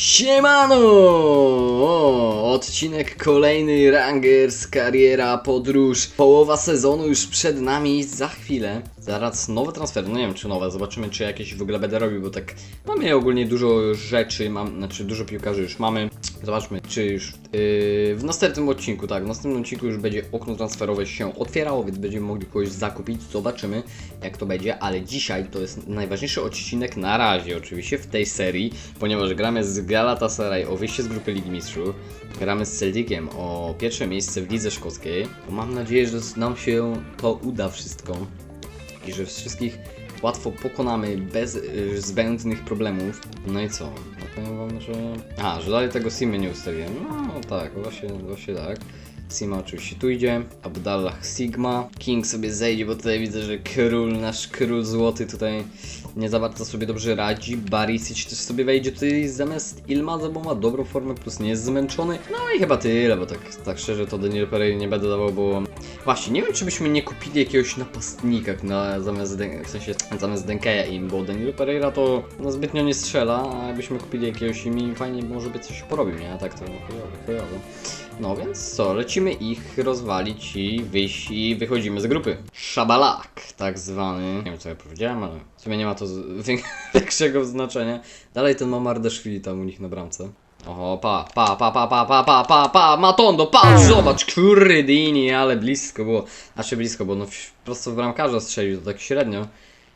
Siemano! O, Odcinek kolejny Rangers, kariera, podróż. Połowa sezonu już przed nami za chwilę. Zaraz nowe transfery, no nie wiem czy nowe, zobaczymy czy jakieś w ogóle będę robił, bo tak mamy ogólnie dużo rzeczy, mam, znaczy dużo piłkarzy już mamy. Zobaczmy czy już yy, w następnym odcinku, tak, w następnym odcinku już będzie okno transferowe się otwierało, więc będziemy mogli kogoś zakupić, zobaczymy jak to będzie, ale dzisiaj to jest najważniejszy odcinek na razie oczywiście w tej serii, ponieważ gramy z Galatasaray o wyjście z grupy Ligi Mistrzów, gramy z Celticiem o pierwsze miejsce w Lidze Szkockiej. Mam nadzieję, że nam się to uda wszystko i że wszystkich łatwo pokonamy bez y, zbędnych problemów. No i co? No powiem wam, że... A, że dalej tego Simy nie ustawiłem. No tak, właśnie, właśnie tak. Sima oczywiście tu idzie, Abdallah Sigma, King sobie zejdzie, bo tutaj widzę, że król, nasz król złoty tutaj nie za bardzo sobie dobrze radzi. Barisic też sobie wejdzie tutaj zamiast Ilmaza, bo ma dobrą formę, plus nie jest zmęczony. No i chyba tyle, bo tak, tak szczerze to Daniel Pereira nie będę dawał, bo... Właśnie, nie wiem czy byśmy nie kupili jakiegoś napastnika na, zamiast, Den- w sensie zamiast Denkeja im, bo Daniel Pereira to no, zbytnio nie strzela, a jakbyśmy kupili jakiegoś im fajnie może by coś porobił, nie? A tak to chujowo, chujowo. No więc co, lecimy ich rozwalić i wyjść i wychodzimy z grupy. Szabalak, tak zwany. Nie wiem co ja powiedziałem, ale w sumie nie ma to z- większego znaczenia. Dalej ten Mamardaszwili tam u nich na bramce. Oho, pa, pa, pa, pa, pa, pa, pa, pa, pa, Matondo, patrz, zobacz, kurdini, ale blisko było. Znaczy blisko, bo no prosto w bramkarza strzelił, to tak średnio.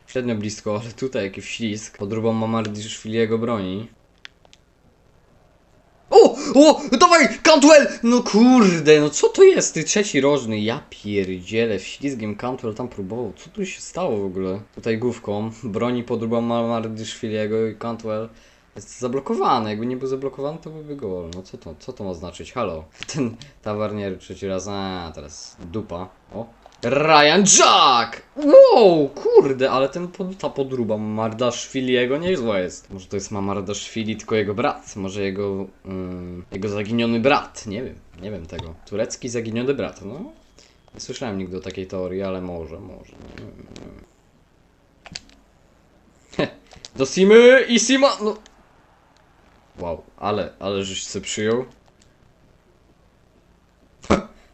Średnio blisko, ale tutaj jakiś ślisk. Podróbą Mamardaszwiliego broni. O! Dawaj! Cantwell! No kurde, no co to jest? Ty trzeci rożny, ja pierdzielę, ślizgiem Cantwell tam próbował. Co tu się stało w ogóle? Tutaj główką, broni podróba Mardyszwiliego i Cantwell jest zablokowany. Jakby nie był zablokowany, to byłby gol. No co to, co to ma znaczyć? Halo? Ten tawarnier trzeci raz, a teraz dupa. O! Ryan Jack! Wow, kurde, ale ten ta podróba Mardaszwiliego niezła jest. Może to jest Mamardaszwili, tylko jego brat. Może jego, mm, jego zaginiony brat. Nie wiem, nie wiem tego. Turecki zaginiony brat, no. Nie słyszałem nigdy o takiej teorii, ale może, może. Nie wiem, nie wiem. Heh, Do Simy i Sima, no. Wow, ale, ale żeś se przyjął.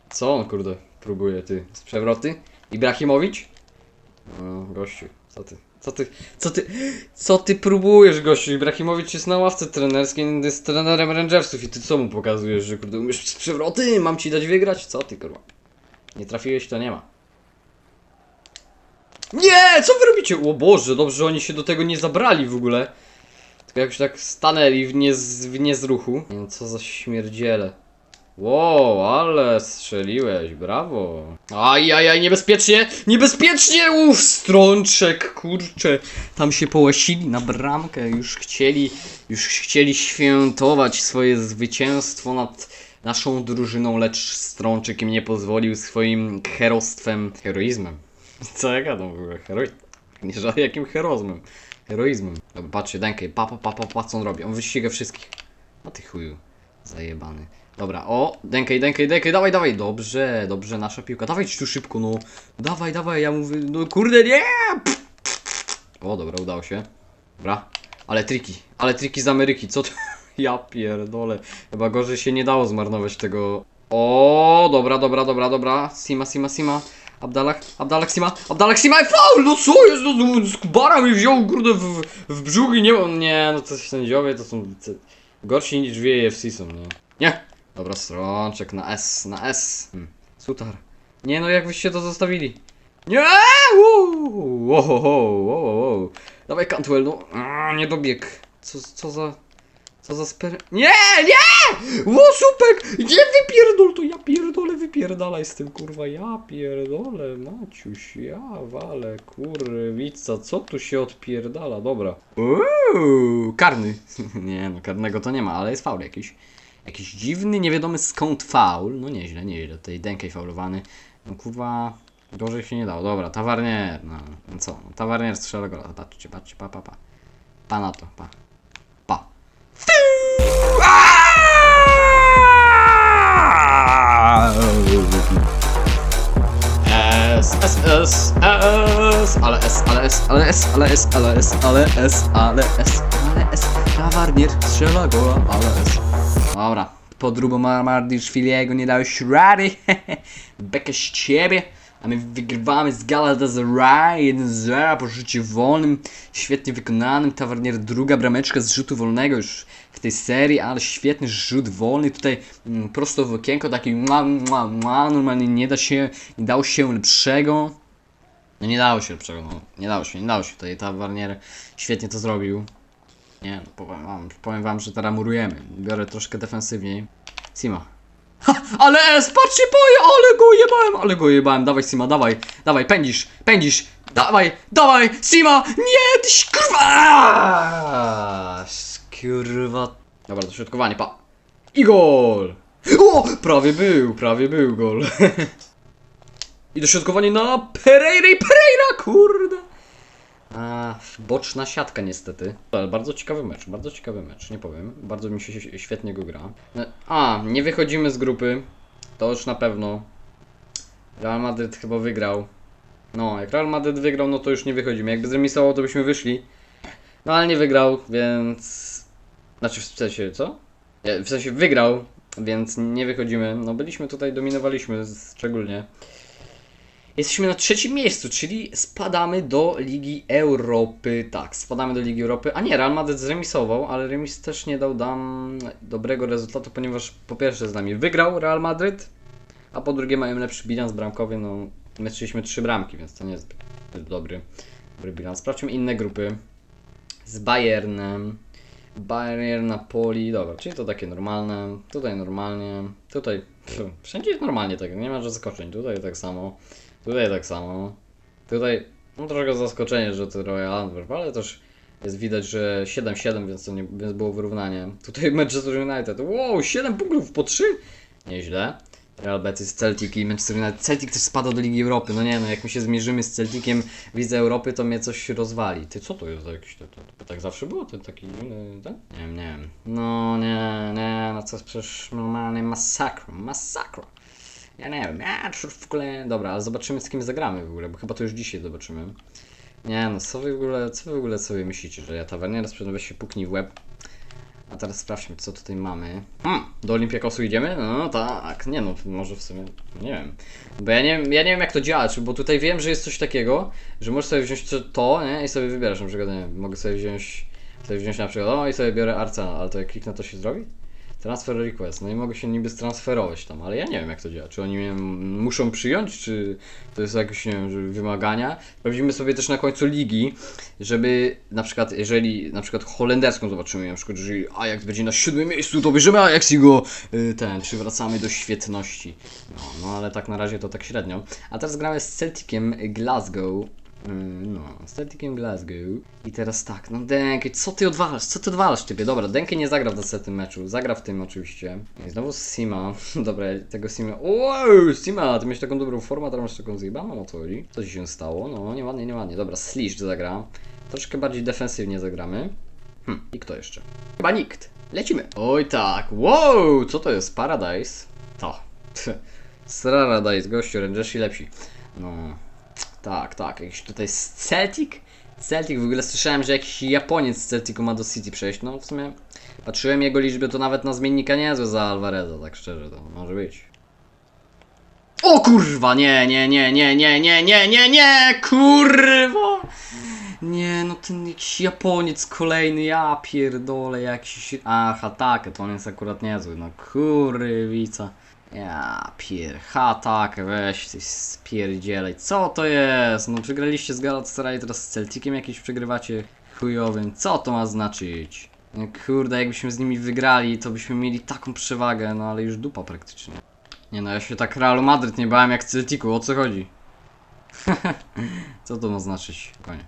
Co on kurde próbuje ty? Z przewroty? Ibrahimowicz? No, gościu, co ty? Co ty? Co ty? Co ty próbujesz, gościu? Ibrahimowicz jest na ławce trenerskiej, jest trenerem Rangersów i ty co mu pokazujesz, że kurde umiesz z przewroty? Mam ci dać wygrać? Co ty kurwa? Nie trafiłeś, to nie ma. Nie! Co wy robicie? O Boże, dobrze, że oni się do tego nie zabrali w ogóle. Tylko jakoś tak stanęli w, niez, w niezruchu. Co za śmierdziele. Wow, ale strzeliłeś, brawo. Ajajaj, niebezpiecznie, niebezpiecznie, uff, strączek, kurczę. Tam się połasili na bramkę, już chcieli, już chcieli świętować swoje zwycięstwo nad naszą drużyną, lecz strączek im nie pozwolił swoim herostwem, heroizmem. Co ja gadam w ogóle. Nie żadnym jakim heroizmem, heroizmem. Dobra, patrzcie, Denkej, pa, pa, pa, pa, co on robi, on wyściga wszystkich. A ty chuju, zajebany. Dobra, o, Denkej, Denkej, Denkej, dawaj, dawaj, dobrze, dobrze, nasza piłka, dawaj tu szybko, no, dawaj, dawaj, ja mówię, no kurde, nie! O, dobra, udało się, dobra, ale triki, ale triki z Ameryki, co to, ja pierdolę, chyba gorzej się nie dało zmarnować tego, o, dobra, dobra, dobra, dobra, Sima, Sima, Sima, Abdallah, Abdallah Sima, Abdallah Sima i faul, no co jest, no, no bara mi wziął, kurde, w, w brzuch i nie, nie, no to sędziowie to są gorsi niż w AFC są, nie, nie, Dobra, strączek na S, na S. Hmm. Sutar. Nie no, jak wyście to zostawili? Nie! Wow, wow, wow, wow. Dawaj Cantwell, no. Nie dobieg. Co, co za... Co za sper... Nie, nie! Łosupek! Nie wypierdol to, ja pierdolę, wypierdalaj z tym, kurwa, ja pierdolę, Maciuś, ja walę, kurwica, co tu się odpierdala, dobra. Uuu, karny. nie no, karnego to nie ma, ale jest faul jakiś. Jakiś dziwny, nie wiadomy skąd faul. No nieźle, nieźle. Tutaj Denkej faulowany. No kurwa, gorzej się nie dało. Dobra, Tawarnier. No, no co? No, tawarnier strzela gola. Patrzcie, patrzcie, pa, pa, pa. Pa na to, pa. Pa. S, S, S, S, ale S, ale S, ale S, ale S, ale S, ale S, ale S, ale S, strzela goła, ale... Dobra, podróbą Mardiszwiliego nie dałeś rady. Bekę z ciebie. A my wygrywamy z Galatasaray 1-0 po rzucie wolnym, świetnie wykonanym. Tawarnier druga brameczka z rzutu wolnego już w tej serii, ale świetny rzut wolny. Tutaj mm, prosto w okienko, taki mua, mua, mua. Normalnie nie da się, nie dało się lepszego. No nie dało się lepszego, no. Nie dało się, nie dało się. Tutaj Tawarnier świetnie to zrobił. Nie, no powiem wam, powiem wam, że teraz murujemy. Biorę troszkę defensywniej. Sima. Ha, ale S, patrzcie, boję, ale go jebałem, ale go jebałem. Dawaj Sima, dawaj, dawaj, pędzisz, pędzisz. Dawaj, dawaj, Sima, nie, tyś kurwa. Kurwa. Dobra, dośrodkowanie, pa. I gol. O, prawie był, prawie był gol. I dośrodkowanie na Pereira Pereira, kurde. A, boczna siatka niestety. Ale bardzo ciekawy mecz, bardzo ciekawy mecz, nie powiem. Bardzo mi się świetnie go gra. No, A, nie wychodzimy z grupy. To już na pewno. Real Madryt chyba wygrał. No, jak Real Madryt wygrał, no to już nie wychodzimy. Jakby zremisował, to byśmy wyszli. No ale nie wygrał, więc... Znaczy w sensie, co? W sensie wygrał, więc nie wychodzimy. No byliśmy tutaj, dominowaliśmy szczególnie. Jesteśmy na trzecim miejscu, czyli spadamy do Ligi Europy. Tak, spadamy do Ligi Europy. A nie, Real Madrid zremisował, ale remis też nie dał nam dobrego rezultatu, ponieważ po pierwsze z nami wygrał Real Madrid, a po drugie mają lepszy bilans bramkowy. No, my trzy bramki, więc to nie jest dobry, dobry bilans. Sprawdźmy inne grupy. Z Bayernem. Bayern, Napoli, dobra, czyli to takie normalne, tutaj normalnie, tutaj, pff, wszędzie jest normalnie tak, nie ma zaskoczeń, tutaj tak samo, tutaj tak samo, tutaj, no trochę zaskoczenie, że to Royal Antwerp, ale też jest widać, że 7-7, więc to nie, więc było wyrównanie. Tutaj Manchester United, wow, 7 punktów po 3, nieźle. Real Betis, Celtic i Manchester United. Celtic też spada do Ligi Europy. No nie no, jak my się zmierzymy z Celticiem w Lidze Europy, to mnie coś rozwali. Ty, co to jest za jakiś... To, to, to tak zawsze było? To taki... Tak? Nie wiem, nie wiem. No nie, nie, no to jest przecież normalnie masakra, masakra. Ja nie wiem, ja w ogóle... Dobra, ale zobaczymy z kim zagramy w ogóle, bo chyba to już dzisiaj zobaczymy. Nie no, co wy w ogóle, co wy w ogóle sobie myślicie, że ja tawerniera sprzedam, się puknij w łeb. A teraz sprawdźmy, co tutaj mamy. Hmm, do Olimpiakosu idziemy? No tak, nie no, może w sumie, nie wiem. Bo ja nie, ja nie wiem jak to działa, bo tutaj wiem, że jest coś takiego, że możesz sobie wziąć to- nie? I sobie wybierasz, na przykład, nie mogę sobie wziąć, sobie wziąć na przykład, o i sobie biorę Arsenal, ale to jak kliknę to się zrobi? Transfer request, no i mogę się niby stransferować tam, ale ja nie wiem jak to działa. Czy oni mnie muszą przyjąć, czy to jest jakieś, nie wiem, wymagania. Sprawdzimy sobie też na końcu ligi, żeby na przykład, jeżeli na przykład holenderską zobaczymy, na przykład, jeżeli Ajax będzie na siódmym miejscu, to bierzemy Ajax i go y, ten, przywracamy do świetności. No, no ale tak na razie to tak średnio. A teraz gramy z Celticiem Glasgow. Mm, No, Celticiem Glasgow. I teraz tak, no Denke, co ty odwalasz? Co ty odwalasz typie? Dobra, Denke nie zagra w następnym meczu, zagra w tym oczywiście. I znowu Sima, dobra, tego Sima, wow, Sima, ty miałeś taką dobrą formę, teraz masz taką zjebaną, o co chodzi? Co ci się stało? No, nieładnie, nieładnie, dobra, Slish zagra. Troszkę bardziej defensywnie zagramy. Hm, i kto jeszcze? Chyba nikt. Lecimy. Oj tak, wow, co to jest? Paradise? To. Paradise, gościu, Rangersi lepsi. No, tak, tak, jakiś tutaj Celtic? Celtic, w ogóle słyszałem, że jakiś Japoniec z Celticu ma do City przejść, no w sumie patrzyłem jego liczby, to nawet na zmiennika niezłe za Alvareza, tak szczerze, to może być. O kurwa, nie, nie, nie, nie, nie, nie, nie, nie, nie, kurwa! Nie, no ten jakiś Japoniec kolejny, ja pierdolę, jakiś... Aha, tak, to on jest akurat niezły, no kurwica. Ja pier... Ha, tak, weź ty spierdzielej. Co to jest? No przegraliście z Galatasaray, teraz z Celticiem jakiś przegrywacie chujowym. Co to ma znaczyć? No, kurde, jakbyśmy z nimi wygrali, to byśmy mieli taką przewagę, no ale już dupa praktycznie. Nie no, ja się tak Realu Madryt nie bałem jak Celticu, o co chodzi? co to ma znaczyć? Spokojnie.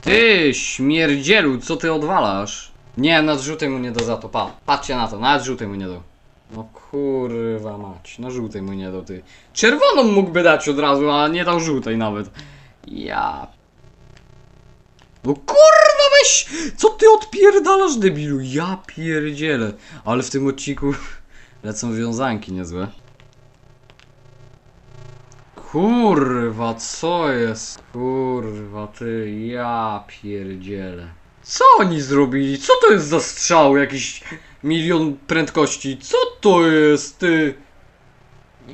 Ty, śmierdzielu, co ty odwalasz? Nie, nad żółtej mu nie do za to, pa. Patrzcie na to, żółtej mu nie do. No kurwa mać, na żółtej mu nie dał ty. Czerwoną mógłby dać od razu, a nie dał żółtej nawet. Ja. No kurwa weź! Co ty odpierdalasz debilu? Ja pierdzielę. Ale w tym odcinku lecą wiązanki niezłe. Kurwa, co jest? Kurwa, ty, ja pierdzielę. Co oni zrobili? Co to jest za strzał? Jakiś milion prędkości. Co to jest, ty?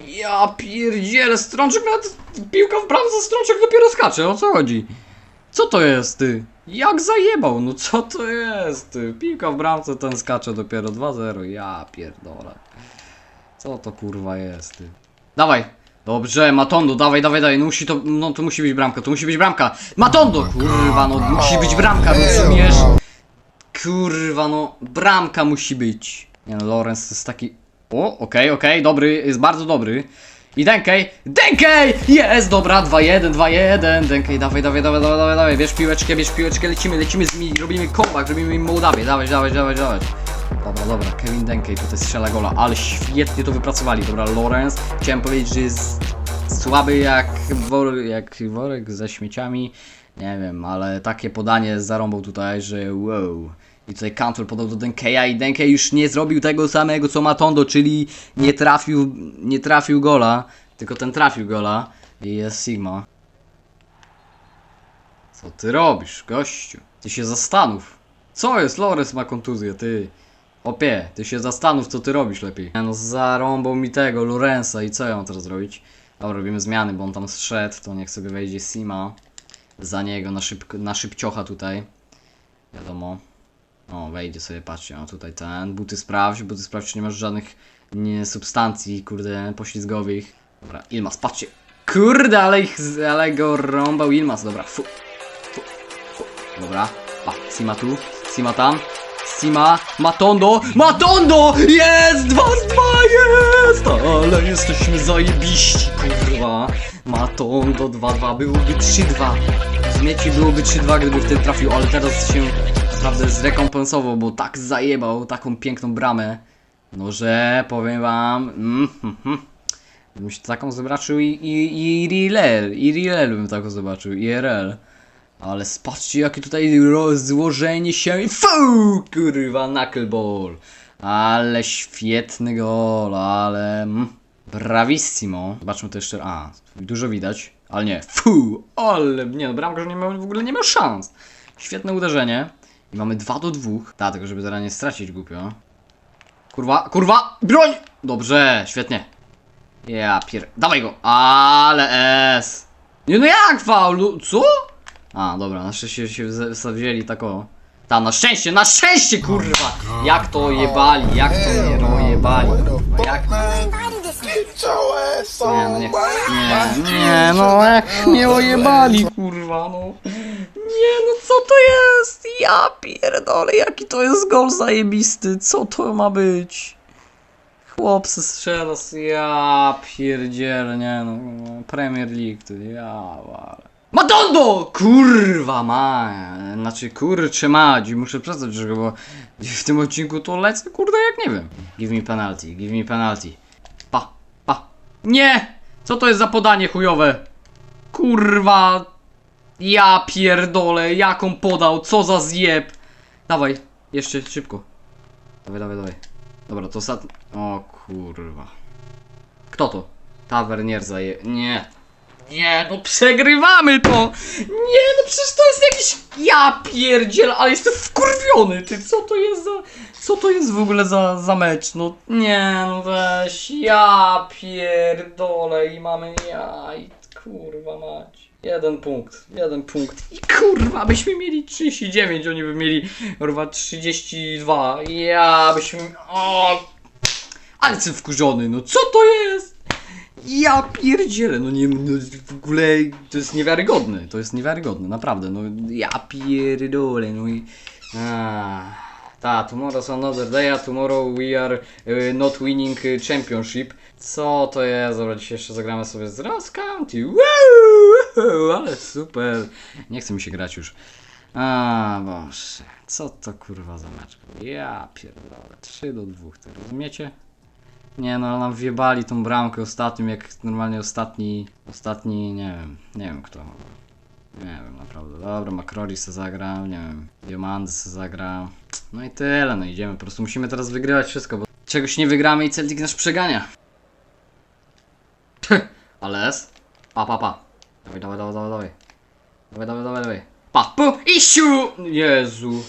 Ja pierdzielę, Strączek nawet piłka w bramce, Strączek dopiero skacze, o co chodzi? Co to jest, ty? Jak zajebał, no co to jest, ty? Piłka w bramce, ten skacze dopiero 2-0, ja pierdolę. Co to kurwa jest, ty? Dawaj! Dobrze, Matondo, dawaj, dawaj, dawaj, no musi to, no to musi być bramka, to musi być bramka! Matondo! Kurwa, no musi być bramka, rozumiesz? Kurwa, no, bramka musi być. Nie no, Lorenz to jest taki... O, okej, okej, dobry, jest bardzo dobry. I Denkej, Denkej! Jest, dobra, 2-1, 2-1, Denkej, dawaj, dawaj, dawaj, dawaj, dawaj, dawaj, bierz piłeczkę, bierz piłeczkę, lecimy, lecimy z nimi, robimy comeback, robimy im Mołdawię, dawaj, dawaj, dawaj, dawaj. Dobra, dobra, Kevin Denkej tutaj strzela gola, ale świetnie to wypracowali, dobra, Lorenz, chciałem powiedzieć, że jest słaby jak, wor, jak worek ze śmieciami, nie wiem, ale takie podanie zarąbał tutaj, że wow. I tutaj Cantwell podał do Denkeja i Denkej już nie zrobił tego samego co Matondo, czyli nie trafił, nie trafił gola, tylko ten trafił gola i jest Sigma. Co ty robisz, gościu? Ty się zastanów. Co jest? Lorenz ma kontuzję, ty. Opie, ty się zastanów, co ty robisz lepiej. No zarąbał mi tego, Lorenza i co ja mam teraz zrobić? Dobra, robimy zmiany, bo on tam zszedł, to niech sobie wejdzie Sima. Za niego, na, szybko, na szybciocha tutaj. Wiadomo. O, wejdzie sobie, patrzcie, o tutaj ten. Buty sprawdź, buty sprawdź, czy nie masz żadnych nie, substancji, kurde, poślizgowych. Dobra, Ilmas, patrzcie. Kurde, ale ich, ale go rąbał Ilmas, dobra, fu. fu, fu. Dobra, pa, Sima tu, Sima tam. Sima, Matondo, Matondo! Jest! 2 z 2 jest! Ale jesteśmy zajebiści, kurwa. Matondo 2-2, byłoby 3-2. Rozumiecie, byłoby 3-2, gdyby wtedy trafił, ale teraz się naprawdę zrekompensował, bo tak zajebał taką piękną bramę. No, że powiem wam... Mm, mm, mm. Bym się taką zobaczył i, i, i IRL bym taką zobaczył, IRL. Ale spatrzcie jakie tutaj rozłożenie się Fu! Kurwa, knuckleball. Ale świetny gol, ale... Mm, bravissimo. Zobaczmy to jeszcze... A, dużo widać. Ale nie, fu! Ale, nie no, bramkarz nie miał, w ogóle nie miał szans. Świetne uderzenie. I mamy 2 do 2. Tak, tylko żeby zaraz nie stracić głupio. Kurwa, kurwa, broń! Dobrze, świetnie. Ja pier... Dawaj go! Ale S! Nie no jak faul? Co? A, dobra, na szczęście się zawzięli tak o. Ta, na szczęście, na szczęście, kurwa! Jak to jebali, jak to nie rojebali, kurwa, jak... Nie, no nie, nie, nie, no jak mnie ojebali, kurwa, no. Nie, no co to jest? Ja pierdolę, jaki to jest gol zajebisty, co to ma być? Chłop se strzela, ja pierdzielę, nie no, no, Premier League, to ja, ale... Madondo! Kurwa ma, znaczy kurczę mać, muszę przestać że bo w tym odcinku to lecę, kurde jak nie wiem. Give me penalty, give me penalty. Pa, pa. Nie! Co to jest za podanie chujowe? Kurwa. Ja pierdolę, jaką podał, co za zjeb. Dawaj, jeszcze szybko. Dawaj, dawaj, dawaj. Dobra, to ostatni... O kurwa. Kto to? Tavernier zaje... Nie. Nie, no przegrywamy to! Nie, no przecież to jest jakiś... Ja pierdziel, ale jestem wkurwiony, ty, co to jest za... Co to jest w ogóle za, za mecz? No nie, no weź, ja pierdolę i mamy jaj, kurwa mać. Jeden punkt, jeden punkt. I kurwa, byśmy mieli 39, oni by mieli kurwa 32. Ja byśmy... O! Ale jestem wkurzony, no co to jest? Ja pierdzielę, no nie, no w ogóle to jest niewiarygodne, to jest niewiarygodne, naprawdę, no ja pierdolę, no i... Ah. Ta, tomorrow's another day, a tomorrow we are y, not winning y, championship. Co to jest? Dobra, dzisiaj jeszcze zagramy sobie z Ross County. Woo! Ale super. Nie chce mi się grać już. A, boże. Co to kurwa za mecz? Ja pierdolę. 3 do 2, to rozumiecie? Nie no, nam wjebali tą bramkę ostatnim, jak normalnie ostatni, ostatni, nie wiem, nie wiem kto. Nie wiem, naprawdę. Dobra, Makrori se zagra, nie wiem, Diamandy se zagra. No i tyle, no idziemy, po prostu musimy teraz wygrywać wszystko, bo czegoś nie wygramy i Celtic nas przegania. Ale S? Pa, pa, pa. Dawaj, dawaj, dawaj, dawaj, dawaj. Dawaj, dawaj, dawaj, dawaj. Pa, pu i siu! Jezu.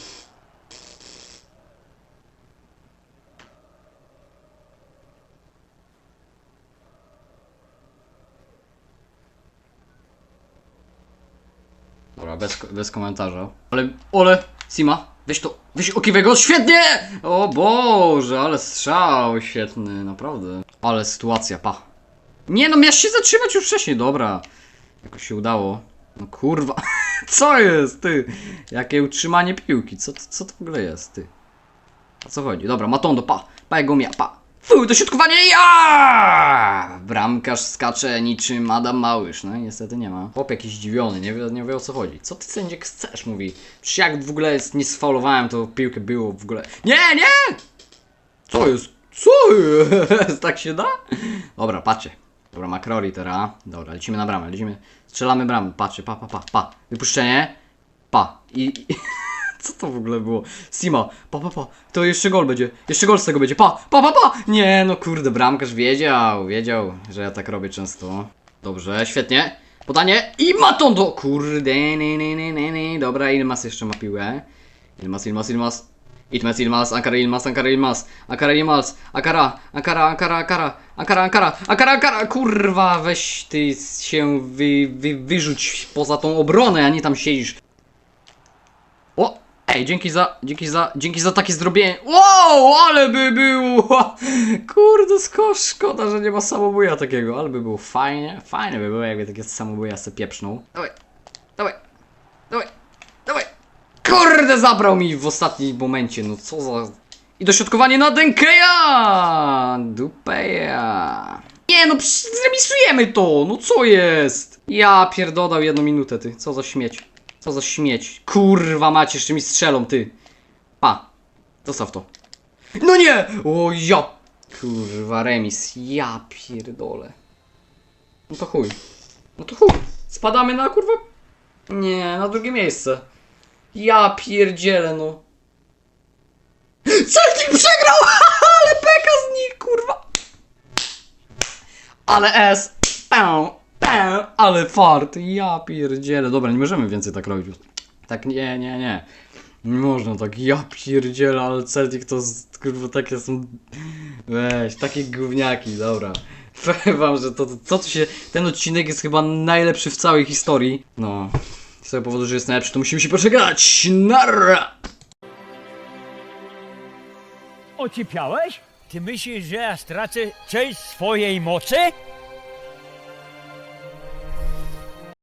Bez, bez komentarza. Ale, ole, Sima, weź to, weź okiwego, świetnie! O Boże, ale strzał, świetny, naprawdę. Ale sytuacja, pa. Nie no, miałeś się zatrzymać już wcześniej, dobra. Jakoś się udało. No kurwa, co jest, ty? Jakie utrzymanie piłki, co, co to w ogóle jest, ty? O co chodzi? Dobra, Matondo, pa, pa jego mia, pa. Fu, dośrodkowanie, ja! Bramkarz skacze niczym Adam Małysz, no niestety nie ma. Chłop jakiś zdziwiony, nie wie, nie wie o co chodzi. Co ty sędziek chcesz, mówi. Przecież jak w ogóle nie sfaulowałem, to piłkę było w ogóle... Nie, nie! Co jest? Co jest? Tak się da? Dobra, patrzcie. Dobra, Makrori teraz. Dobra, lecimy na bramę, lecimy. Strzelamy bramę, patrzcie, pa, pa, pa, pa. Wypuszczenie. Pa. I... i Co to w ogóle było? Sima, pa, pa, pa. To jeszcze gol będzie. Jeszcze gol z tego będzie. Pa, pa, pa, pa. Nie, no kurde, bramkarz wiedział. Wiedział, że ja tak robię często. Dobrze, świetnie. Podanie i Matondo! Kurde, nie, nie, nie, nie, nie. Dobra, Ilmas jeszcze ma piłę. Ilmas, Ilmas, Ilmas. Itmes, Ilmas, Ankara, Ilmas, Ankara, Ilmas. Ankara, Ilmas. Ankara, Ankara, Ankara, Ankara. Ankara, Ankara, Ankara, Ankara. Kurwa, weź ty się wy, wy, wyrzuć poza tą obronę, a nie tam siedzisz. Ej, dzięki za, dzięki za, dzięki za takie zrobienie. Wow, ale by było, kurde, sko, szkoda, że nie ma samobuja takiego, ale by było fajnie, fajnie by było, jakby takie samobuja se pieprznął. Dawaj, dawaj, dawaj, dawaj. Kurde, zabrał mi w ostatnim momencie, no co za... I dośrodkowanie na Denkeja! Dupeja! Nie no, zremisujemy to, no co jest? Ja pierdodał jedną minutę, ty, co za śmieć. Co za śmieć. Kurwa macie, jeszcze mi strzelą, ty. Pa, zostaw to. No nie! O ja! Kurwa, remis, ja pierdolę. No to chuj. No to chuj. Spadamy na kurwa... Nie, na drugie miejsce. Ja pierdzielę, no. Celtic przegrał! Ale beka z nich, kurwa! Ale S! Ale fart! Ja pierdzielę. Dobra, nie możemy więcej tak robić. Tak, nie, nie, nie. Nie można tak, ja pierdzielę, ale Celtic to kurwa takie są... Weź, takie gówniaki, dobra. Powiem wam, że to, to, tu się... Ten odcinek jest chyba najlepszy w całej historii. No... Z tego powodu, że jest najlepszy, to musimy się poczekać. Narra! Ocipiałeś? Ty myślisz, że ja stracę część swojej mocy?